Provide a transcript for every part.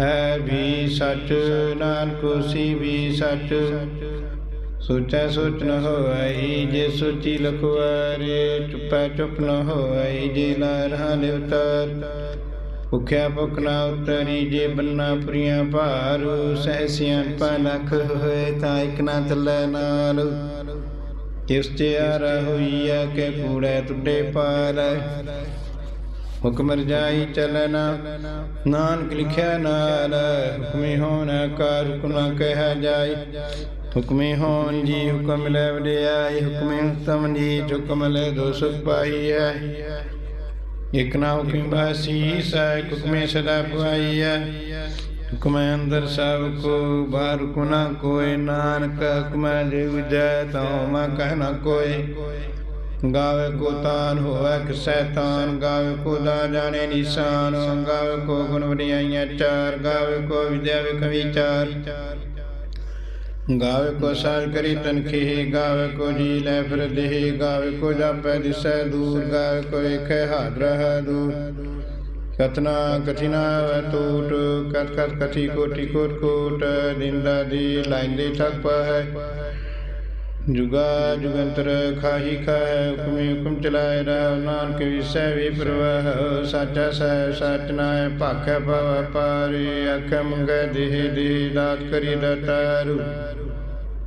ਹੈ ਵੀ ਸਚ, ਨਾਨਕ ਹੋਸੀ ਵੀ ਸਚ। ਸੋਚੈ ਸੋਚ ਨ ਹੋਈ ਜੇ ਸੋਚੀ ਲਖਵਾਰੇ ਚੁੱਪੈ ਚੁੱਪ ਨ ਹੋਈ ਜੇ ਲਾ ਰਹਾ ਨਿਵਤਰ ਭੁਖਿਆ ਭੁਖ ਨਾ ਉਤਰੀ, ਜੇ ਬੰਨਾ ਪੁਰੀਆਂ ਭਾਰੂ, ਸਹਸਿਆਂ ਪਾ ਲਖ ਹੋਏ, ਤਾਂ ਇਕ ਨਾ ਤਲੇ ਨਾਲ। ਇਸ ਤੇ ਆਰ ਹੋਈਆ ਕੇ ਕੂੜੈ ਟੁੱਟੇ ਪਾਰ। ਹੁਕਮ ਰਜਾਈ ਚਲਨਾ ਨਾਨਕ ਲਿਖਿਆ ਨਾਲ, ਹੁਕਮੀ ਹੋਣ ਕਾਰ ਹੁਕਮ ਨਾ ਕਹਿਆ ਜਾਏ ਹੁਕਮੀ ਹੋਣ ਜੀ ਹੁਕਮ ਲੈ ਵਡਿਆਈ, ਹੁਕਮੀ ਹੁਕਮ ਜੀ ਹੁਕਮ ਲੈ ਦੋ ਪਾਈ ਹੈ ਇਕ ਨਾ ਹੁਕਮ ਬਾਸੀ ਸੈ ਹੁਕਮੇ ਸਦਾ ਪੁਆਈ ਹੈ ਹੁਕਮ ਅੰਦਰ ਸਭ ਕੋ, ਬਾਹਰ ਕੋ ਨਾ ਕੋਇ ਨਾਨਕ ਹੁਕਮ ਦੇ ਵਿਦੈ ਤਉ ਮਾ ਕਹਿ ਨਾ ਕੋਇ ਗਾਵੇ ਕੋ ਤਾਨ ਹੋਵੇ ਕਿ ਸੈਤਾਨ, ਗਾਵੇ ਕੋ ਦਾ ਜਾਣੇ ਨਿਸ਼ਾਨ, ਗਾਵੇ ਕੋ ਗੁਣ ਵਡਿਆਈਆਂ ਚਾਰ, ਗਾਵੇ ਕੋ ਵਿਦਿਆ ਵਿਖ ਵਿਚਾਰ। ਗਾਵੇ ਕੋ ਸਾਲ ਕਰੀ ਤਨਖੀ ਗਾਵੇ ਕੋ ਜੀ ਲੈ ਫਿਰ ਦੇਹ, ਗਾਵੇ ਕੋ ਜਾਪੈ ਦਿਸੈ ਦੂਰ, ਗਾਵੇ ਕੋ ਵੇਖੈ ਹਾਦਰ ਦੂਰ। ਕਤਨਾ ਕਠਿਨਾ ਟੂਟ ਕਤ ਕਤ ਕਠੀ ਕੋਟੀ ਕੋਟ ਕੋਟ ਦਿੰਦਾ ਦੀ ਲਾਇੰਦੇ ਠੱਪ ਹੈ। ਜੁਗਾ ਜੁਗੰਤਰ ਖਾਹੀ ਖਾਇ ਹੁਕਮੇ ਹੁਕਮ ਚਲਾਏ ਰਹਾ ਨਾਨਕ ਵਿਸੈ ਵੀ ਪ੍ਰਵਾਹ ਸਾਚਾ ਸਹਿ ਸਚ ਨਾਇ ਭਾਖੈ ਭਵ ਪਾਰੇ ਅਖ ਮੰਗੈ ਦੇਹ ਦੇ ਦਾਤ ਕਰੀ ਦਤਾਰੂ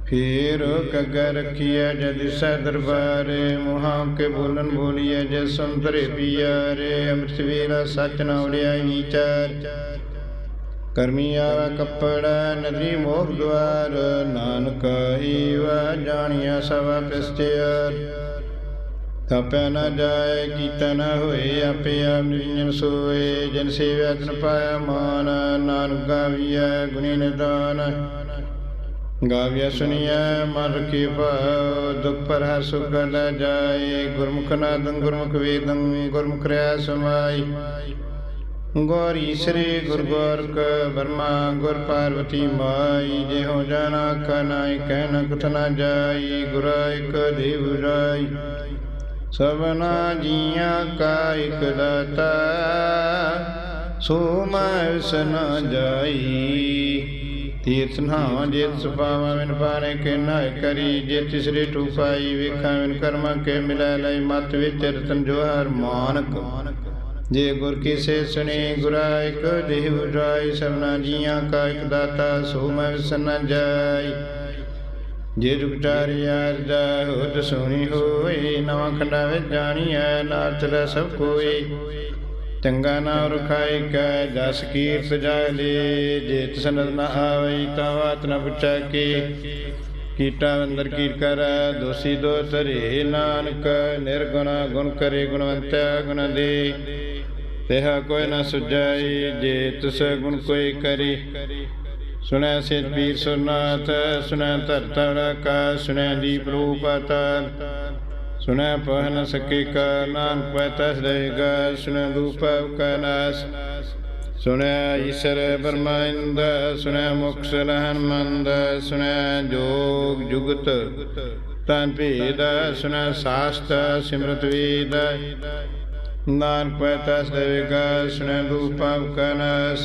ਫੇਰ ਕਗੈ ਰਖੀਐ ਜਦ ਸੈ ਦਰਬਾਰੇ, ਮੁਹਾਂ ਕੇ ਬੋਲਨ ਬੋਲੀਐ ਜੈ ਸੰਤਰੇ ਪੀਆਰੇ, ਅੰਮ੍ਰਿਤ ਵੇਲਾ ਸਚ ਨਾ ਉੜਿਆਈ ਵਿਚਾਰ ਕਰਮੀ ਆਵੇ ਕੱਪੜਾ ਨਦੀ ਮੋਖ ਦੁਆਰ, ਨਾਨਕ ਈਵਾ ਜਾਣਿਆ ਸਭ ਪਿਸਤਿਆਰ। ਤਪੈ ਨ ਜਾਏ, ਕੀਤਾ ਨ ਹੋਏ, ਆਪੇ ਆਪ ਨਿਰੰਜਨ ਸੋਏ। ਜਨ ਸੇਵਿਆ, ਤਨ ਪਾਇਆ ਮਾਨ, ਨਾਨਕ ਗਾਵੀਐ ਗੁਣੀ ਨਿਦਾਨ। ਗਾਵਿਆ ਸੁਣੀਐ, ਮਨ ਰਖੀ ਭਾਉ, ਦੁਖ ਪਰ ਹਰ ਸੁਖ ਲੈ ਜਾਏ। ਗੁਰਮੁਖ ਨਾਦੰ, ਗੁਰਮੁਖ ਵੇਦੰ, ਗੁਰਮੁਖ ਰਿਆ ਸਮਾਈ। ਗੌਰੀ ਸ੍ਰੀ ਗੁਰ ਗੋਰਖ ਬਰਮਾ ਗੁਰ ਪਾਰਵਤੀ ਮਾਈ, ਜਿਹੋ ਜਾਣਾ ਕਨਾਈ ਕਹਿ ਨ ਨਾ ਜਾਈ, ਗੁਰ ਇਕ ਦੇਵ ਰਾਈ। ਸਭਨਾ ਜੀਆਂ ਕਾ ਇਕ ਦਾਤਾ, ਸੋ ਮੈਂ ਵਿਸ ਜਾਈ। ਤੀਰਥ ਨਾਵਾਂ ਜੇ ਸੁਪਾਵਾਂ ਵਿਨ ਪਾਣੇ ਕੇ ਨਾਇ ਕਰੀ ਜੇ ਤਿਸਰੇ ਟੂਪਾਈ ਵੇਖਾਂ ਵਿਨ ਕਰਮਾਂ ਕੇ ਮਿਲੈ ਲਈ ਮਤ ਵਿੱਚ ਰਤਨ ਜੋਹਰ ਮਾਨਕ। ਜੇ ਗੁਰ ਕੀ ਸੇ ਸੁਣੀ ਗੁਰਾ, ਇਕ ਦੇਵ ਰਾਈ ਸਭਨਾ ਜੀਆਂ ਕਾ ਇਕ ਦਾਤਾ, ਸੋ ਮੈਂ ਵਿਸਨ ਜਾਈ ਜੇ ਜੁਗਟਾਰਿਆ ਅਰਜਾ ਹੋਤ ਸੁਣੀ ਹੋਈ ਨਵਾਂ ਖੰਡਾ ਵਿੱਚ ਜਾਣੀਐ ਨਾਥ ਰ ਸਭ ਕੋਈ ਚੰਗਾ ਨਾਮ ਰਖਾਈ ਕੈ ਜਸ ਕੀਰਤ ਜਾਲੇ, ਜੇ ਤਸਨਦ ਨ ਆਵਈ ਤਾ ਵਾਤ ਨ ਪੁੱਛੈ ਕੀ ਕੀਟਾ ਅੰਦਰ ਕੀਰ ਕਰ, ਦੋਸੀ ਦੋ ਤਰੇ ਨਾਨਕ, ਨਿਰਗੁਣਾ ਗੁਣ ਕਰੇ ਗੁਣਵੰਤਿਆ ਗੁਣ ਦੇ। ਤੇਹਾ ਕੋਈ ਨ ਸੁਝਾਈ ਜੇ ਤਿਸ ਗੁਣ ਕੋਈ ਕਰੀ। ਸੁਣੈ ਸੇ ਪੀਰ ਸੁਨਾਥ ਸੁਣੈ ਧਰਤਰ ਕਾ ਸੁਣੈ ਦੀਪ ਰੂਪ ਅਤਰ ਸੁਣੈ ਪਹਨ ਨ ਸਕੇ ਕਾ ਨਾਨਕ, ਪੈ ਤਸ ਰਹੇਗਾ ਸੁਣੈ ਰੂਪ ਕਾ ਸੁਣੈ ਈਸ਼ਰ ਬਰਮਾਇੰਦ ਸੁਣੈ ਮੁਕਸ ਲਹਨ ਮੰਦ, ਸੁਣੈ ਜੋਗ ਜੁਗਤ ਤਨ ਭੇਦ, ਸੁਣੈ ਸਾਸਤ ਸਿਮਰਤ ਵੇਦ। ਨਾਨਕ ਪੈ ਤਸ ਰਹੇਗਾ ਸੁਣੈ ਰੂਪ ਕਾ ਨਾਸ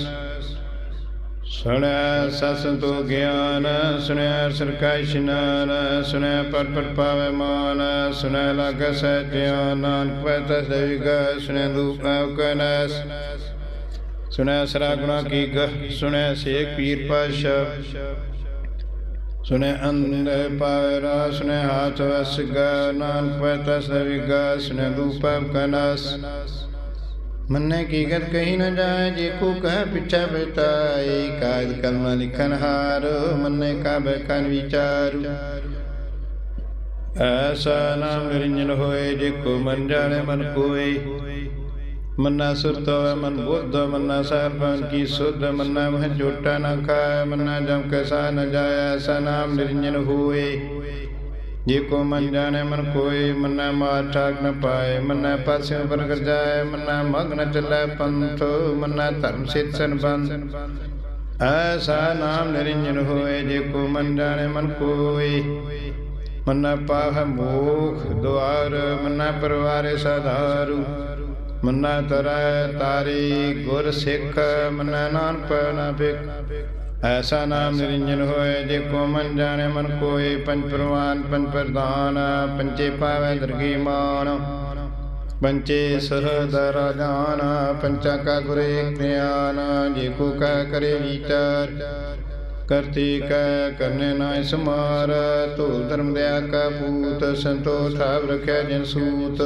ਸੁਣੈ ਸਸੰਤੋ ਗਿਆਨ, ਸੁਣੈ ਸਰਕਾ ਇਸ਼ਨਾਨ ਸੁਣੈ ਪਟ ਪਟ ਪਾਵੇ ਮਾਨ, ਸੁਣੈ ਲਗ ਸਹਿ ਨਾਨਕ ਪੈ ਤਸ ਦੇਵਿਗਾ ਸੁਣੈ ਰੂਪ ਕਨਸ ਸੁਣੈ ਸਰਾ ਗੁਣਾ ਕੀ ਗ ਸੁਣੈ ਸੇਖ ਪੀਰ ਪਾਸ਼ਾ ਸੁਣੈ ਅੰਦਰ ਪਾਵਰਾ ਸੁਣੈ ਹਾਥ ਵਸਗਾ ਨਾਨਕ ਪੈ ਤਸ ਦੇਵਿਗਾ ਰੂਪ ਕਨਸ। ਮੰਨੇ ਕੀ ਕਹੀ ਨ ਜਾਏ, ਜੇ ਕੋ ਕਹਿ ਪਿਛਾ ਬਤਾਈ ਕਾਇਦ ਕਲਮਾ ਲਿਖਨ ਹਾਰ, ਮੰਨੇ ਕਾ ਬਕਨ ਵਿਚਾਰੂ। ਐਸਾ ਨਾਮ ਨਿਰੰਜਨ ਹੋਏ, ਜੇ ਕੋ ਮਨ ਜਾਣੇ ਮਨ ਕੋਏ ਮੰਨਾ ਸੁਰਤ ਹੋਵੇ ਮਨ ਬੁੱਧ ਮੰਨਾ ਸਾਹਿਬ ਕੀ ਸੁਧ ਮੰਨਾ ਮਹ ਝੂਟਾ ਨ ਖਾਏ ਮੰਨਾ ਜਮ ਕਸਾ ਨ ਜਾਏ ਐਸਾ ਨਾਮ ਨਿਰੰਜਨ ਹੋਏ। ਜੇ ਕੋ ਮਨ ਜਾਣੇ ਮਨ ਕੋਈ ਮੰਨਾ ਮਾਰ ਠਾਕ ਨ ਪਾਏ, ਮੰਨਾ ਪਾਸਿਓਂ ਪ੍ਰਗਟ ਜਾਏ, ਮੰਨਾ ਮਗਨ ਚੱਲੇ ਪੰਥ, ਮੰਨਾ ਧਰਮ ਸਿਤ ਸੰਬੰਧ। ਐਸਾ ਨਾਮ ਨਿਰੰਜਨ ਹੋਏ, ਜੇ ਕੋ ਮਨ ਜਾਣੇ ਮਨ ਕੋਈ ਮੰਨਾ ਪਾਹ ਮੋਖ ਦੁਆਰ, ਮੰਨਾ ਪਰਵਾਰੇ ਸਧਾਰੂ। ਮੰਨਾ ਤਰੈ ਤਾਰੀ ਗੁਰ ਸਿੱਖ, ਮੰਨਾ ਨਾਨਕ ਨਾ ਬਿਕ ਐਸਾ ਨਾਮ ਨਿਰੰਜਨ ਹੋਏ, ਜੇ ਕੋ ਮਨ ਜਾਣੇ, ਮਨ ਕੋਈ ਪੰਜ ਪ੍ਰਵਾਨ, ਪੰਜ ਪ੍ਰਧਾਨ ਪੰਚੇ ਪਾਵੈ ਦਰਗੀ ਮਾਨ। ਪੰਚੇ ਸਹਦ ਰਾਜਾਨ ਪੰਚਾ ਕਾ ਗੁਰੇ ਗਿਆਨ ਜੇ ਕੋ ਕਾ ਕਰੇ ਵਿਚਾਰ ਕਰਤੀ ਕੈ ਕਰਨੇ ਨਾ ਸਮਾਰ ਤੂ ਧਰਮ ਦਇਆ ਕਾ ਪੂਤ ਸੰਤੋ ਠਾਵ ਰਖਿਆ ਜਨ ਸੂਤ।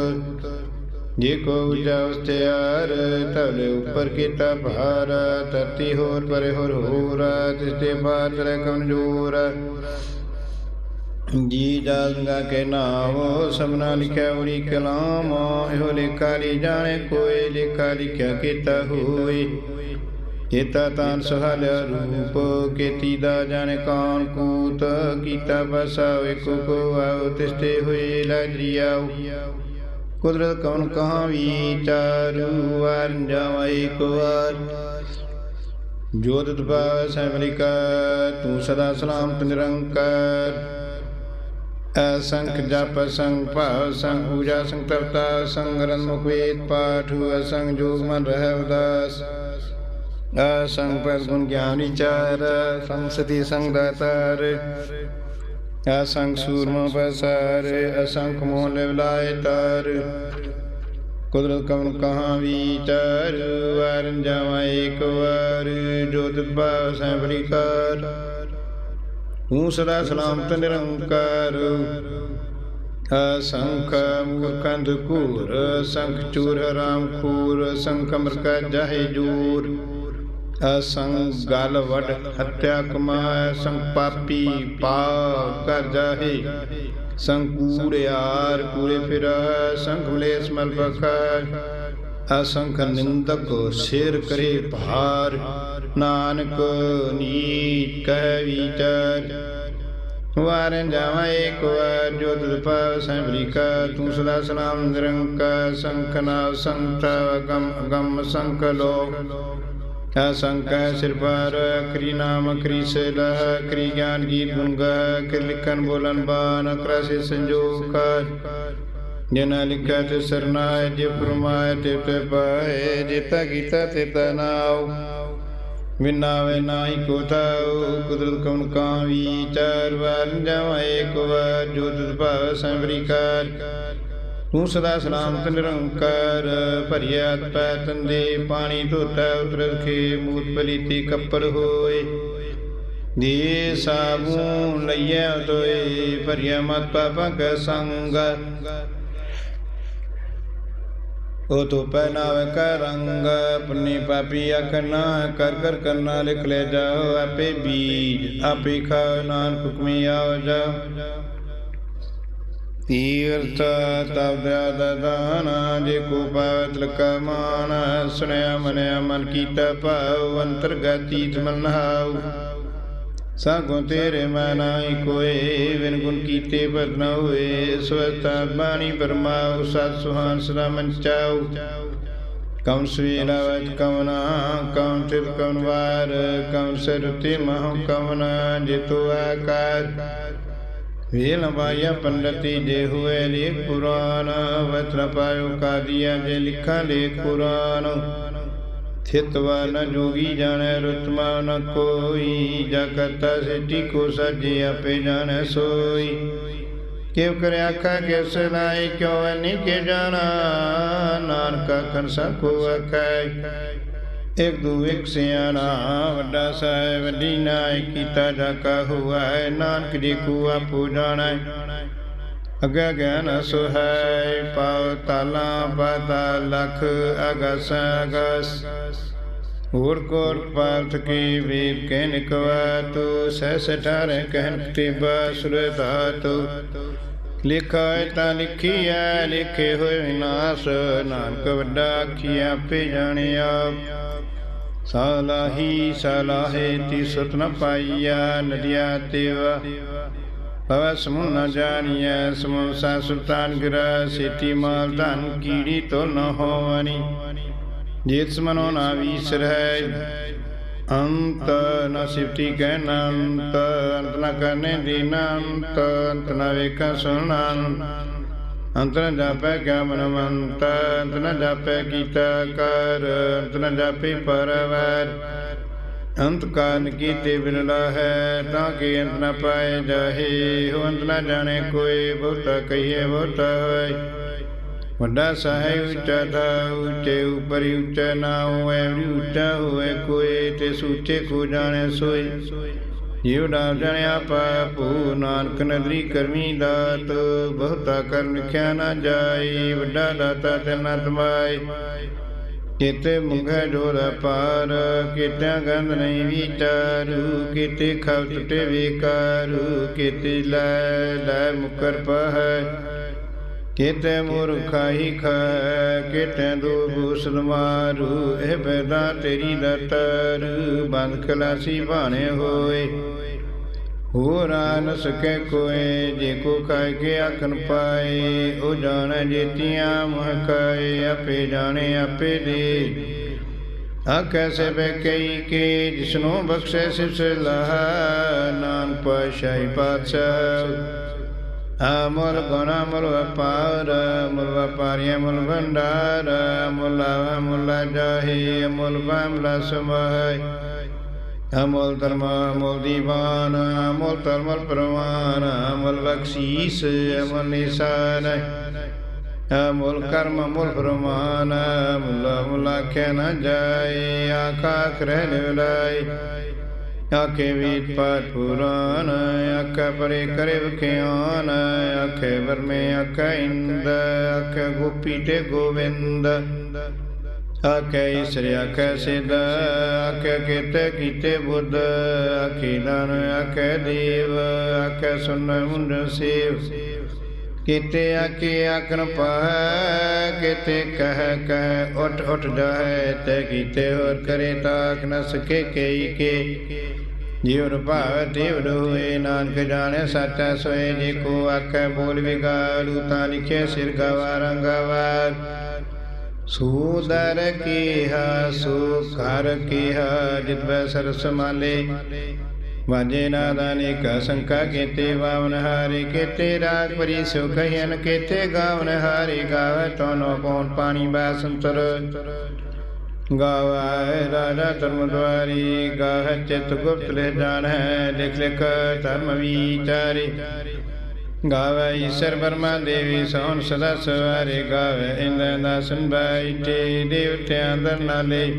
ਜੇ ਕੋ ਉਜਾ ਉਸਤਿਆਰ ਤਵਲੇ ਉੱਪਰ ਕੀਤਾ ਭਾਰ ਧਰਤੀ ਹੋਰ ਪਰੇ ਹੋਰ ਹੋਰ ਤਿਸਤੇ ਬਾਤ ਰੇ ਕਮਜੋਰ। ਜੀ ਜਾਲਗਾ ਕੇ ਨਾਮ ਸਭਨਾ ਲਿਖਿਆ ਉਰੀ ਕਲਾਮ, ਇਹੋ ਲੇਖਾ ਲੀ ਜਾਣੇ ਕੋਈ, ਲੇਖਾ ਲਿਖਿਆ ਕੀਤਾ ਹੋਈ। ਕੀਤਾ ਤਾਂ ਸਹਾਲਿਆ ਰੂਪ, ਕੀਤੀ ਦਾ ਜਾਣੇ ਕਾਨ ਕੂਤ, ਕੀਤਾ ਬਸਾ ਏਕੋ ਕੋ ਆਉ ਤਿਸਤੇ ਹੋਏ ਲਾਜਰੀਆਉ ਕੁਦਰਤ ਕੌਣ ਕਹਾਂ ਵਿਚਾਰੂ ਵਾਰ ਜਾਵਾਂ ਇੱਕ ਜੋਤਿ ਪਾਵੈ ਸੈਮਲਿਕਾ ਤੂੰ ਸਦਾ ਸਲਾਮਤ ਨਿਰੰਕਾਰ। ਅਸੰਖ ਜਪ ਸੰਗ ਭਾਵ ਸੰਗ ਪੂਜਾ ਸੰਗ ਤਪਤਾ ਸੰਗ ਰਨ ਮੁਖ ਵੇਦ ਪਾਠ ਅਸੰਗ ਜੋਗ ਮਨ ਰਹਿ ਉਦਾਸ। ਅਸੰਗ ਪਰ ਗੁਣ ਗਿਆਨ ਵਿਚਾਰ, ਸੰਗ ਸੰਗ ਦਾਤਾਰ। ਅਸੰਖ ਸੂਰਮਾ ਪਸਾਰ, ਅਸੰਖ ਮੋਹ ਲਿਵਲਾਏ ਤਾਰ। ਕੁਦਰਤ ਕਵਨ ਕਹਾਂ ਵਿਚਾਰ, ਵਾਰਨ ਜਾਵਾਂ ਏਕ ਵਾਰ। ਜੋਤ ਭਾਵ ਸੈਂਬਲੀ ਕਾਰ ਤੂੰ ਸਦਾ ਸਲਾਮਤ ਨਿਰੰਕਾਰ। ਅਸੰਖ ਮੂਰਖੰਦ ਕੂਰ ਸੰਖ ਚੂਰ ਰਾਮ ਖੂਰ ਸੰਖ ਅਮਰਕਾ ਜਾਹੇ ਜੂਰ। ਅਸੰਗ ਗਲ ਵਡ ਹੱਤਿਆ ਕਮਾਇ, ਸੰਗ ਪਾਪੀ ਪਾਪ ਕਰ ਜਾਹੇ। ਸੰਗ ਕੂੜਿਆਰ ਕੂੜੇ ਫਿਰ, ਸੰਗ ਮਲੇਸ ਮਲ ਬਖਾ। ਅਸੰਖ ਨਿੰਦਕ ਸਿਰ ਕਰੇ ਭਾਰ, ਨਾਨਕ ਨੀਚ ਕਹਿ ਵਿਚਾਰ। ਵਾਰਨ ਜਾਵਾਂ ਏਕ ਵਾਰ ਜੋ ਤੁਧ ਪਾਵ ਸੈਬਰੀਕਾ ਤੂੰ ਸਦਾ ਸਲਾਮ ਨਿਰੰਕਾਰ ਸੰਖ ਨਾਮ ਸੰਤ ਗਮ ਗਮ ਸੰਖ ਲੋਕ। ਅਸੰਕੈ ਸਿਰ ਪਰ, ਕਰੀ ਨਾਮ, ਕਰੀ ਸੇਲਹ ਕਰੀ ਗਿਆਨ ਗੀਤ ਗੁਣ ਗਾਇ ਕਰ ਲਿਖਨ ਬੋਲਨ ਬਾਨ ਅਕਰਸੇ ਸੰਜੋਗ ਜਨ ਲਿਖਿਆ ਤੇ ਸਰਨਾਇ ਜੇ ਫਰਮਾਏ ਤੇ ਤੇ ਪਾਏ ਜਿਤਾ ਕੀਤਾ ਤੇ ਤਨਾਉ ਵਿਨਾਵੇ ਨਾਹੀ ਕੋ ਤਾਉ, ਕੁਦਰਤ ਕਉਨ ਕਾਂ ਵਿਚਾਰ ਵਾਰ ਜਾਵਾਂ ਏਕ ਵਾਰ, ਜੋ ਤੁਧ ਭਾਵ ਸੰਵਰੀਕਾਰ ਤੂੰ ਸਦਾ ਸਲਾਮਤ ਨਿਰੰਕਾਰ ਭਰਿਆ ਪੈ ਤੰਦੇ, ਪਾਣੀ ਧੋਤਾ, ਉਤਰ ਰਖੇ, ਮੂਤ ਪਲੀਤੀ ਕੱਪੜ ਹੋਏ। ਦੇ ਸਾਬੂਨ ਲਈਐ ਤੋਏ ਭਰੀਆ ਮਤ ਪਾਪਕ ਸੰਗ। ਉਹ ਤੋ ਪਹਿਨਾਵੇ ਕਾ ਪੁੰਨੀ ਪਾਪੀ ਅਖਨਾ ਕਰ ਕਰ ਕਰਨਾ ਲਿਖ ਲੈ ਜਾਓ ਆਪੇ ਬੀਜ, ਆਪੇ ਖਾਓ ਨਾਨਕ ਹੁਕਮੀ ਆਓ ਜਾਓ। ਤੀਰਥ ਤਬ ਦਦਾਨਾ, ਜੇ ਕੋ ਪਾਵਤ ਲਕਾ ਮਾਨ, ਸੁਣਿਆ ਮਨਿਆ ਮਨ ਕੀਤਾ ਭਾਵ ਅੰਤਰਗਤੀ ਤਮਨਾਉ ਸਾਗੋ ਤੇਰੇ ਮੈਂ ਨਾਹੀ ਕੋਏ ਵਿਨ ਗੁਣ ਕੀਤੇ ਪਰ ਨ ਹੋਏ, ਸਵਤਾ ਬਾਣੀ ਪਰਮਾਉ ਸਤ ਸੁਹਾਨ ਸਦਾ ਮੰਚਾਉ ਕਉਨ ਸਵੇਲਾ ਵਜ ਕਵਨਾ ਕਉਨ ਤਿਤ ਕਉਨ ਵਾਰ ਕਉਨ ਸਰਤੀ ਮਹ ਕਵਨ ਜਿਤੁ ਆਕਾਰ। ਵੇਲ ਪੰਡਤੀ ਜੇ ਹੋਏ ਲੇ ਪੁਰਾਨ ਵਤਨ ਪਾਇਓ ਕਾਦੀਆ ਜੇ ਲਿਖਾਂ ਲੇ ਕੁਰਾਨ। ਥਿਤਵਾ ਨ ਜੋਗੀ ਜਾਣੈ ਰਤਮਾ ਨ ਕੋਈ, ਜਗਤ ਸਿੱਧੀ ਕੋ ਸਜੇ ਆਪੇ ਜਾਣੈ ਸੋਈ। ਕਿਉ ਕਰ ਆਖਾ ਕਿਸ ਲਾਇ ਕਿਉ ਅਨਿ ਜਾਣਾ, ਨਾਨਕ ਖਨ ਸਕੋ ਅਖੈ ਇਕ ਦੂ ਇਕ ਸਿਆਣਾ ਵੱਡਾ ਸਾਹਿਬ ਵੱਡੀ ਨਾਇ, ਕੀਤਾ ਜਾ ਕਾ ਹੈ, ਨਾਨਕ ਜੀ ਕੋ ਆਪੋ ਅਗਾ ਗਿਆਨ ਸੁਹੈ, ਪਾਉ ਤਾਲਾ ਬਾਦਾ ਲਖ, ਅਗਸ ਅਗਸ। ਹੋਰ ਕੋਰ ਪਾਰਥ ਕੀ ਵੀਰ ਕਹਿਨ ਕਵਾ ਤੋ, ਸਹਿ ਸਟਾਰੇ ਕਹਿਨ ਤੇ ਬਾਸੁਰ ਧਾਤੁ ਲਿਖਾਇ ਤਾਂ। ਲਿਖੀਐ, ਲਿਖੇ ਹੋਏ ਵਿਨਾਸ਼ ਨਾਨਕ ਵੱਡਾ ਆਖੀਐ, ਆਪੇ ਜਾਣਿਆ। ਸਾਲਾਹੀ ਸਾਲਾਹੇ ਤੀ ਸੁਤ ਨ ਪਾਈਆ, ਨਦੀਆ ਤੇਵਾ। ਭਵ ਸਮੁ ਨ ਜਾਣੀਐ ਸਮੁ ਸਾ ਸੁਲਤਾਨ ਗਿਰਾ, ਸੇਤੀ ਮਾਲ ਧਨ ਕੀੜੀ ਤੋ ਨ ਹੋਵਨੀ। ਜੇਤ ਮਨੋ ਨਾ ਵੀਸਰੈ ਅੰਤ ਨ ਸਿਫਤੀ ਕਹਿ ਅੰਤ ਅੰਤ ਨ ਕਰਨੇ ਦੀਨ ਅੰਤ ਅੰਤ ਨ ਵੇਖਾ ਸੁਣਨ ਅੰਤ ਨ ਜਾਪੈ ਕਿਆ ਮਨਮੰਤ ਅੰਤ ਨ ਜਾਪੈ ਕੀਤਾ ਕਰ, ਅੰਤ ਨ ਜਾਪੇ ਪਰਵਰ। ਅੰਤ ਕਾਰਨ ਕੀਤੇ ਬਿਨਲਾ ਹੈ ਤਾਂ ਕਿ ਅੰਤ ਨ ਪਾਏ ਜਾਹੇ। ਹੋ ਅੰਤ ਨ ਜਾਣੇ ਕੋਈ, ਬਹੁਤਾ ਕਹੀਏ ਬਹੁਤਾ ਹੋਏ। ਵੱਡਾ ਸਹਾਇ ਉੱਚਾ ਥਾ ਉੱਚੇ ਉਪਰਿ ਉੱਚਾ ਨਾ ਹੋਵੇ ਉੱਚਾ ਹੋਏ ਕੋਈ, ਤੇ ਸੂਚੇ ਕੋ ਜਾਣੇ ਸੋਈ ਜਿਉ ਨਾਮ ਜਾਣਿਆ ਪਾਪੂ ਨਾਨਕ ਨਦਰੀ ਕਰਮੀ ਦਾਤ, ਬਹੁਤਾ ਕਰਨ ਲਿਖਿਆ ਨਾ ਜਾਈ ਵੱਡਾ ਦਾਤਾ ਤੇ ਨਾ ਤਮਾਈ ਕਿਤੇ ਮੁੰਘੇ ਡੋਰ ਪਾਰ ਕਿਤੇ ਗੰਧ ਨਹੀਂ ਵਿਚਾਰੂ, ਕਿਤੇ ਖਲ ਟੁੱਟੇ ਵਿਕਾਰੂ, ਕਿਤੇ ਲੈ ਲੈ ਮੁਕਰ ਪਹੈ ਕਿਤੇ ਮੂਰਖਾਈ ਖੈ, ਕਿਤੇ ਦੂਬੂਸਲ ਮਾਰੂ ਇਹ ਬੈਦਾ ਤੇਰੀ ਦਤਰ ਬੰਦ ਖਲਾਸੀ ਬਾਣੇ ਹੋਏ। ਹੋ ਰਾ ਨ ਸਕੇ ਕੋਏ, ਜੇ ਕੋ ਖਾਇ ਕੇ ਆਖਨ ਪਾਏ, ਉਹ ਜਾਣੈ ਜੇਤੀਆਂ ਮਹ ਕਾਏ ਆਪੇ ਜਾਣੇ ਆਪੇ ਦੇ। ਆ ਕੈਸੇ ਬੈ ਕਈ ਕੇ, ਜਿਸਨੂੰ ਬਖਸ਼ੇ ਸਿਸ ਲਾਹ ਨਾਮ ਪਾਸ਼ਾਹੀ ਪਾਤਸ਼ਾਹ। ਅਮਲ ਗੁਣ ਅਮਲ ਵਪਾਰ ਅਮਲ ਵਪਾਰੀ ਅਮਲ ਭੰਡਾਰ ਅਮਲ ਅਮਲ ਜਾਹੀ ਅਮਲ ਬਾਮਲਾ ਸਮਹਿ ਅਮਲ ਧਰਮ ਅਮਲ ਦੀਵਾਨ ਅਮਲ ਧਰਮਲ ਪ੍ਰਵਾਨ ਅਮਲ ਬਖਸ਼ੀਸ ਅਮਲ ਨਿਸ਼ਾਨ ਅਮਲ ਕਰਮ ਅਮਲ ਪ੍ਰਮਾਨ ਅਮਲ ਅਮਲ ਆਖੇ ਨਾ ਜਾਏ ਆਖਾ ਕਰਹਿ ਨਿਵਲਾਈ ਆਖੇ ਵੀਤ ਪਾਠ ਪੁਰਾਨ ਆਖੇ ਪਰੇ ਕਰੇ ਵਿਖਿਆਨ, ਆਖੇ ਵਰਮੇ, ਆਖੇ ਇੰਦ, ਆਖੇ ਗੋਪੀ ਤੇ ਗੋਵਿੰਦ। ਆਖੇ ਈਸ਼ਰ, ਆਖੇ ਸਿਧ, ਆਖੇ ਕੀਤੇ ਕੀਤੇ ਬੁੱਧ। ਆਖੇ ਦਾਨ, ਆਖੇ ਦੇਵ, ਆਖੇ ਸੁਨ ਮੁੰਡ ਸੇਵ। ਕੀਤੇ ਆਖੇ ਆਕਨ ਪਾਹ, ਕੀਤੇ ਕਹਿ ਕਹਿ, ਉਠ ਉਠ ਜਾਏ ਤੇ ਕੀਤੇ ਹੋਰ ਕਰੇ ਤਾਕ ਨ ਸਕੇ ਕਈ ਕੇ। ਜੀਵ ਰੂਪਾਵ ਦੇਵ ਹੋਏ ਨਾਨਕ ਜਾਣੇ ਸੱਚਾ ਸੋਏ, ਜੇ ਕੋ ਆਖੇ ਬੋਲ ਵਿਗਾੜੂ ਤਾਂ ਲਿਖੇ ਸਿਰ ਗਵਾ ਰੰਗਵਾ ਸੂਦਰ ਕੀਹਾ ਸੁਖਰ ਕੀਹਾ ਜਿਤ ਸਰਸ ਮਾਲੇ। ਵਾਜੇ ਨਾਦਾਨੇ ਕਾ ਸੰਕਾ ਕੀਤੇ, ਵਾਵਨ ਹਾਰੇ ਕੀਤੇ, ਰਾਗ ਪਰੀ ਸੁ ਕਹਿਨ ਕੀਤੇ, ਗਾਵਨ ਹਾਰੇ ਗਾਵੇ, ਤੋਨੋ ਕੋਣ ਪਾਣੀ ਬਾਸੰਤਰ ਗਾਵੇ ਰਾਜਾ ਧਰਮ ਦਵਾਰੀ ਗਾਹ ਚਿਤ ਗੁਪਤ ਲੈ ਜਾਣ, ਲਿਖ ਲਿਖ ਧਰਮ ਵਿਚਾਰੇ। ਗਾਵੇ ਈਸ਼ਰ ਬਰਮਾ ਦੇਵੀ ਸੋਨ ਸਦਾ ਸਵਾਰੇ। ਗਾਵੇ ਇੰਦਰ ਦਾਸਨ ਬੈਠੇ ਦੇਵਤਿਆਂ ਦਰ ਨਾਲੇ।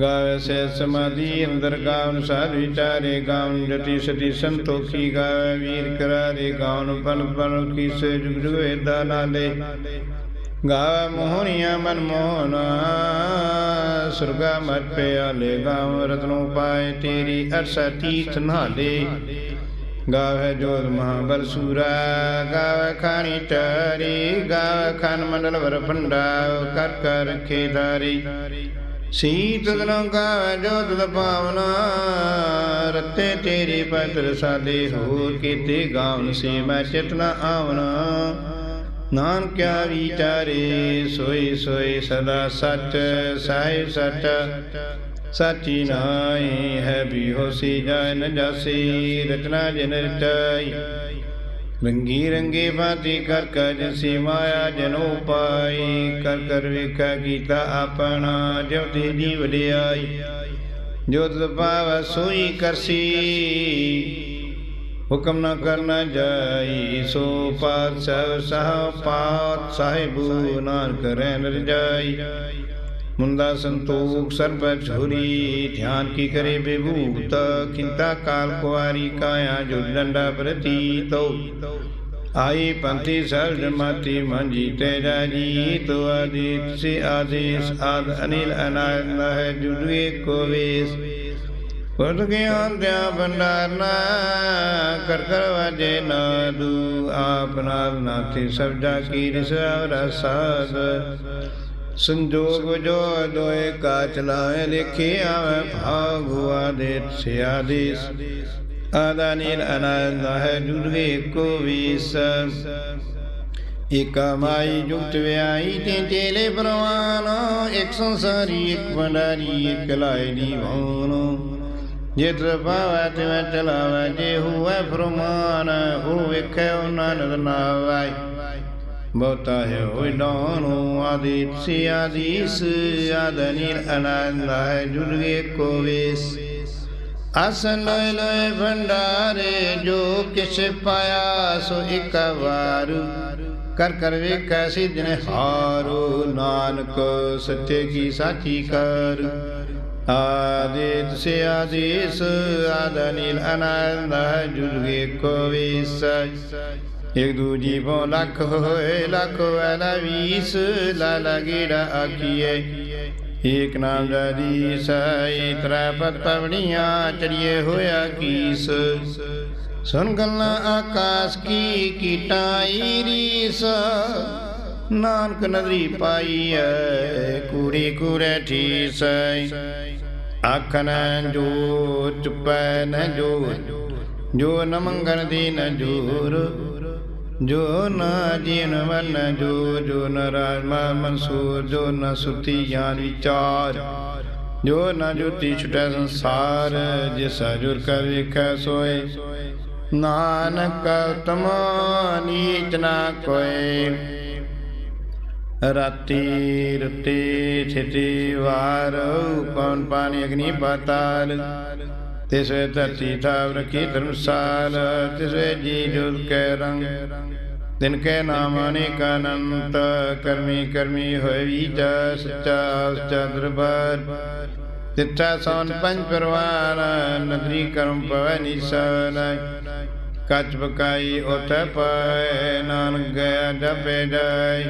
ਗਾਵੇ ਸੇ ਸਮਾਧੀ, ਅੰਦਰ ਗਾਵਨ ਸਾਧ ਵਿਚਾਰੇ। ਗਾਵਨ ਜਤੀ ਸਤੀ ਸੰਤੋਖੀ, ਗਾਵੇ ਵੀਰ ਕਰਾਰੇ। ਗਾਵਨ ਪਨ ਪਨ ਕੀ ਸੇ ਜੁਗ ਜੁਗ ਵੇਦਾ ਨਾਲੇ। ਗਾਵੇ ਮੋਹਨੀਆਂ ਮਨ ਮੋਹਨਾ ਸੁਰਗਾ ਮਤ ਪਿਆਲੇ ਗਾਵ ਰਤਨੋ ਪਾਏ ਤੇਰੀ ਅਰਸਾ ਤੀਰਥ ਨਾਲੇ। ਗਾਵੇ ਜੋਤ ਮਹਾਬਲ ਸੂਰਾ, ਗਾਵੇ ਖਾਣੀ ਟਾਰੀ, ਗਾਵੇ ਖਾਨ ਮੰਡਲ ਵਰ ਭੰਡਾ, ਕਰ ਕਰ ਖੇਦਾਰੀ। ਧਾਰੀ ਸੀਤ ਦਿਨੋਂ ਗਾਵੇ ਜੋਤ ਦ ਰਤੇ ਤੇਰੀ ਪਤਰ ਸਾਦੇ, ਹੋਰ ਕੀਤੇ ਗਾਵਨ ਸੇ ਮੈਂ ਚਿਤਨਾ ਆਵਨਾ। ਨਾਨਕਿਆ ਵਿਚਾਰੇ ਸੋਈ ਸੋਈ ਸਦਾ ਸੱਚ ਸਾਹਿਬ ਸੱਚ। ਸਾਚੀ ਨਾਈ ਹੈ ਵੀ ਜਾਇ ਨ ਜਾਸੀ, ਰਚਨਾ ਜਿਨ ਰਚਾਈ। ਰੰਗੀ ਰੰਗੇ ਬਾਤੀ ਕਰ ਕਰ ਜਸੀ ਮਾਇਆ ਜਨੋ ਪਾਈ। ਕਰ ਕਰ ਵੇਖਾ ਕੀਤਾ ਆਪਣਾ ਜਿਉ ਤੇ ਦੀ ਵਡਿਆਈ ਜੋ ਤਦ ਸੋਈ ਕਰਸੀ। ਹੁਕਮ ਨਾ ਕਰਨਾ ਜਾਈ, ਸੋ ਪਾਤ ਸਭ ਸਹ ਪਾਤ ਸਾਹਿਬੂ, ਨਾਨਕ ਰਹਿ ਰਜਾਈ। ਮੁੰਦਾ ਸੰਤੋਖ ਸਰਬ ਝੋਰੀ ਧਿਆਨ ਕੀ ਕਰੇ ਬੇਭੂਤ ਕਿੰਤਾ ਕਾਲ ਕੁਆਰੀ ਕਾਇਆ ਜੋ ਡੰਡਾ ਪ੍ਰਤੀਤੋ। ਆਈ ਪੰਥੀ ਸਰਜ ਮਾਤੀ ਮੰਜੀ ਤੇ ਰਾਜੀ ਤੋ ਆਦਿਤ ਸੇ ਆਦੇਸ਼ ਆਦ ਅਨਿਲ ਅਨਾਇ ਹੈ ਜੁੜਵੇ ਕੋ ਵੇਸ। ਪੁਰਤ ਗਿਆਨ ਦਿਆ ਭੰਡਾਰਨਾ ਕਰ ਕਰ ਵਾਜੇ ਨਾਦੂ ਆਪ ਨਾਲ ਨਾਥੀ ਸਬਦਾ ਕੀ ਰਿਸਾਵ ਸਾਧ। ਸੰਜੋਗ ਜੋ ਦੋਏ ਕਾ ਚਲਾਏ ਲਿਖੇ ਆਵੇ ਭਾਗੁਆ ਦੇ ਸਿਆਦੇਸ ਆਦਾ ਨੀਲ ਅਨੰਦ ਹੈ ਜੁੜਵੇ ਕੋ ਵੀਸ। ਇਕਾ ਮਾਈ ਜੁਗਤ ਵਿਆਈ ਤੇ ਚੇਲੇ ਪ੍ਰਵਾਨ। ਇੱਕ ਸੰਸਾਰੀ, ਇੱਕ ਭੰਡਾਰੀ, ਇੱਕ ਲਾਇ ਦੀ ਭਵਨ ਜਿਤ ਭਾਵੈ ਤਿਵੇਂ ਚਲਾਵੈ, ਜੇ ਹੁਐ ਫਰਮਾਨ, ਉਹ ਵੇਖੈ ਉਹ ਨਾਨਕ ਬਹੁਤਾ ਹੈ ਹੋਇ ਡਾਨੋ ਆਦਿ ਸੇ ਆਦੀਸ ਆਦਨੀਲ ਅਨੰਦ ਹੈ ਕੋ ਵੇਸ। ਅਸਨ ਲੋਇ ਲੋਇ ਭੰਡਾਰੇ, ਜੋ ਕਿਛ ਪਾਇਆ, ਸੋ ਇੱਕ ਵਾਰ। ਕਰ ਕਰ ਵੇਖੈ ਸਿਧਨ ਹਾਰੋ, ਨਾਨਕ ਸੱਚੇ ਕੀ ਸਾਚੀ ਕਰ। ਆਦਿਤ ਸੇ ਆਦੇਸ ਆਦਨੀਲ ਆਨੰਦ ਹੈ ਜੁੜਗੇ ਕੋ ਇਕ ਦੂਜੀ ਭੋ ਲੱਖ ਹੋਏ ਲੱਖ ਵੈਲਾ ਵੀਸ ਲਾ ਲਗੇੜਾ ਆਖੀਏ ਏਕ ਨਾਮ ਜਦੀ ਸਾਈ ਤ੍ਰੈ ਪਵਣੀਆਂ ਚੜੀਏ ਹੋਇਆ ਕੀਸ ਸੁਨ ਗੱਲਾਂ ਆਕਾਸ਼ ਕੀ ਕੀਟਾਈ ਰੀਸ ਨਾਨਕ ਨਦਰੀ ਪਾਈਐ ਕੂੜੀ ਕੂੜੇ ਠੀਸ ਆਖਣ ਜੋ ਚੁਪੈ ਨ ਜੋ ਜੋ ਨ ਮੰਗਣ ਦੀ ਨ ਜੋ ਨ ਜੀਨ ਵਨ ਜੋ ਜੋ ਨ ਰਾਜਮਾ ਮਨਸੂਰ, ਜੋ ਨ ਸੁਤੀ ਗਿਆਨ ਵਿਚਾਰ, ਜੋ ਨ ਜੁਤੀ ਛੁਟੈ ਸੰਸਾਰ, ਜਿਸ ਅਜੁਰ ਕਰ ਵੇਖੈ ਸੋਏ। ਨਾਨਕ ਤਮਾ ਨੀਚ ਨਾ ਕੋਏ। ਰਾਤੀ ਰਤੇ ਛਿਤੀ ਵਾਰ ਪਵਨ ਪਾਣੀ ਅਗਨੀ ਪਾਤਾਲ। ਤਿਸਵੇ ਧਰਤੀ ਥਾਵ ਰਖੀ ਧਰਮਸਾਲ ਤਿਸਵੇ ਜੀ ਜੁਲ ਕੈ ਰੰਗ। ਦਿਨ ਕੈ ਨਾਮ ਅਨੇਕ ਅਨੰਤ, ਕਰਮੀ ਕਰਮੀ ਹੋਇ ਵੀਚਾ ਸੱਚਾ ਸੱਚਾ ਦਰਬਾਰ। ਤਿੱਥਾ ਸੌਨ ਪੰਜ ਪਰਵਾਨ ਨਦਰੀ ਕਰਮ ਪਵੈ ਨਿਸਨ। ਕੱਚ ਬਕਾਈ ਉਤੈ ਪੈ ਨਾਨਕ ਗਿਆ ਜਪੇ ਜਾਈ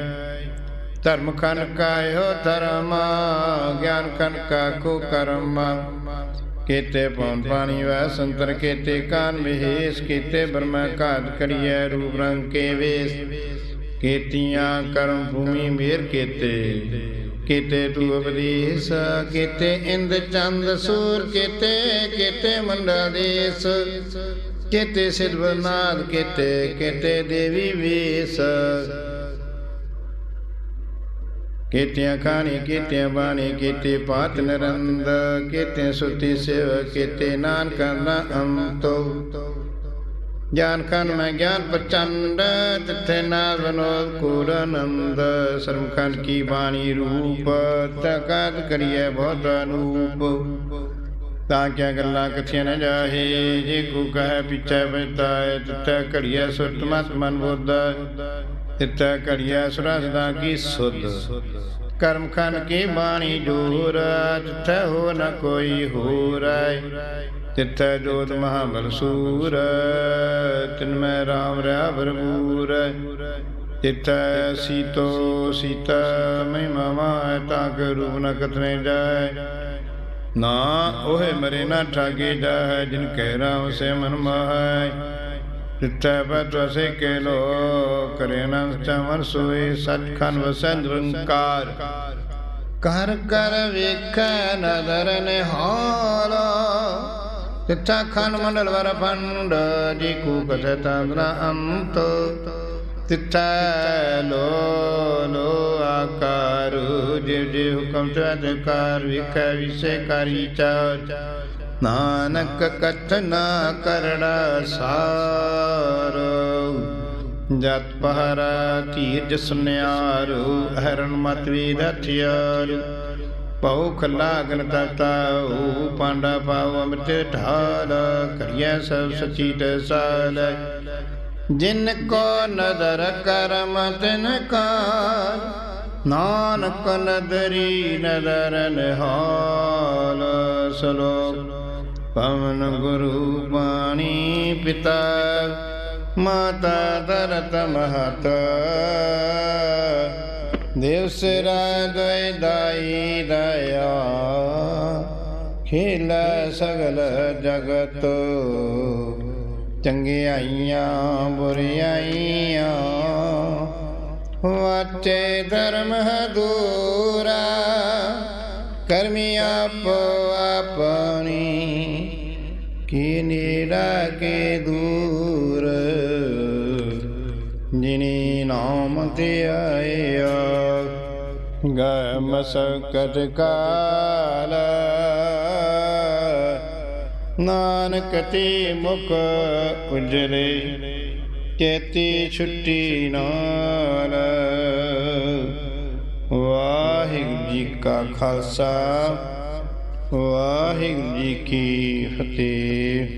ਧਰਮ ਖਨ ਕਾਇਓ ਧਰਮ, ਗਿਆਨ ਖਨ ਕਾ ਕੋ ਕਰਮ। ਕੀਤੇ ਪਉਨ ਪਾਣੀ ਵੈ ਸੰਤਰ, ਕੀਤੇ ਕਾਨ ਵਿਹੇਸ ਕੀਤੇ ਬਰਮਾ ਘਾਤ ਕਰੀਐ ਰੂਪ ਰੰਗ ਕੇ ਵੇਸ। ਕੀਤੀਆਂ ਕਰਮ ਭੂਮੀ ਮੇਰ ਕੀਤੇ ਕੀਤੇ ਤੂ ਉਪਦੇਸ ਕੀਤੇ ਇੰਦ ਚੰਦ ਸੂਰ, ਕੀਤੇ ਕੀਤੇ ਮੰਡਲ ਕੀਤੇ ਸਿਧ ਬਨਾਦ ਕੀਤੇ ਕੀਤੇ ਦੇਵੀ ਵੇਸ। ਕੀਤਿਆਂ ਖਾਣੀ ਕੀਤਿਆਂ ਬਾਣੀ, ਕੀਤੇ ਪਾਤ ਨਰੰਦ, ਕੀਤੇ ਸੁਤੀ ਸੇਵ, ਕੀਤੇ ਨਾਨਕ ਨਾ ਅੰਤੋ। ਗਿਆਨ ਕਨ ਮੈਂ ਗਿਆਨ ਪ੍ਰਚੰਡ ਤਿੱਥੇ ਨਾਦ ਬਨੋਦ ਕੂੜ ਆਨੰਦ। ਸਰਮਖੰਡ ਕੀ ਬਾਣੀ ਰੂਪ ਤਕਾਤ ਕਰੀਏ ਬਹੁਤ ਅਨੂਪ। ਤਾਂ ਕਿਆ ਗੱਲਾਂ ਕਥੀਆਂ ਨ ਜਾਹੇ, ਜੇ ਕੋ ਕਹੈ ਪਿਛੈ ਬਤਾਏ ਤਿੱਥੇ ਘੜੀਐ ਸੁਰਤ ਮਤ ਮਨ ਬੁੱਧ। ਤਿੱਥੇ ਘੜੀਐ ਸੁਰਾ ਸਦਾ ਕੀ ਸੁਧ। ਕਰਮ ਖਨ ਕੀ ਬਾਣੀ ਜੋਰ ਤਿੱਥੇ ਹੋ ਨ ਕੋਈ ਹੋਰ। ਤਿੱਥੇ ਜੋਤ ਮਹਾ ਸੂਰ, ਤਿਨ ਮੈਂ ਰਾਮ ਰਿਆ ਭਰਪੂਰ। ਤਿੱਥੇ ਸੀਤੋ ਸੀਤਾ, ਮਹਿਮਾ ਮਾਇ ਤਾਂ ਕੇ ਰੂਪ ਨ ਕਥਨੇ ਜਾਏ। ਨਾ ਓਹੇ ਮਰੇ ਨਾ ਠਾਗੇ ਜਾਏ, ਜਿਨ ਕਹਿ ਰਾਮ ਸੇ ਮਨ ਮਾਹੈ। ਤਿੱਥੈ ਬਤ ਵਸੇ ਕੇ ਲੋ ਕਰ ਕਰ ਵੇਖੈ ਨਦਰ ਨਿਹਾਲ ਤਿੱਥਾ ਖਨ ਮੰਡਲ ਵਰ ਪੰਡ ਜੀ ਕੂ ਕਥੈ ਤੰਦਰਾ ਅੰਤ। ਤਿੱਥੈ ਲੋ ਲੋ ਆਕਾਰ, ਜਿਵ ਜਿਵ ਹੁਕਮ ਤੇ ਅਧਿਕਾਰ ਵਿਖੈ, ਵਿਸੇ ਕਰੀ ਚਾਰ। ਨਾਨਕ ਕਥਨਾ ਕਰੜਾ ਸਾਰ ਜਤ ਪਹਰਾ ਧੀਰਜ ਸੁਨਿਆਰੂ ਹਰਨ ਮਤ ਵੀ ਹਥਿਆਰ ਪਉ ਖੱਲਾ ਗਨ ਤਤਾਉ ਪਾਂਡਾ ਪਾਉ ਅਮਿਤ ਢਾਲ ਕਰੀਐ ਸਭ ਸਚੀ ਤੇ ਜਿਨ ਕੋ ਨਦਰ ਕਰਮ ਤਿਨ ਕਾ ਨਾਨਕ ਨਦਰੀ ਨਦਰ ਨਿਹਾਲ ਸਲੋਕ ਪਵਨ ਗੁਰੂ ਬਾਣੀ ਪਿਤਾ, ਮਾਤਾ ਦਰਤ ਮਹਤ। ਦੇਵ ਸਿਰਾ ਦੋਇ ਦਾਈ ਦਇਆ, ਖੇਲਾ ਸਗਲ ਜਗਤ। ਚੰਗਿਆਈਆਂ, ਬੁਰਿਆਈਆਂ, ਵਾਚੇ ਧਰਮ ਦੂਰਾ ਕਰਮੀ ਆਪ ਆਪਣੀ ਕੇ ਦੂਰ। ਜਿਨੀ ਨਾਮ ਤੇ ਆਇਆ, ਗੈ ਮਸਕਤ ਕਾਲ। ਨਾਨਕ ਤੇ ਮੁਖ ਉਜਲੇ, ਚੇਤੀ ਛੁੱਟੀ ਨਾਲ। ਵਾਹਿਗੁਰੂ ਜੀ ਕਾ ਖਾਲਸਾ, ਵਾਹਿਗੁਰੂ ਜੀ ਕੀ ਫਤਿਹ।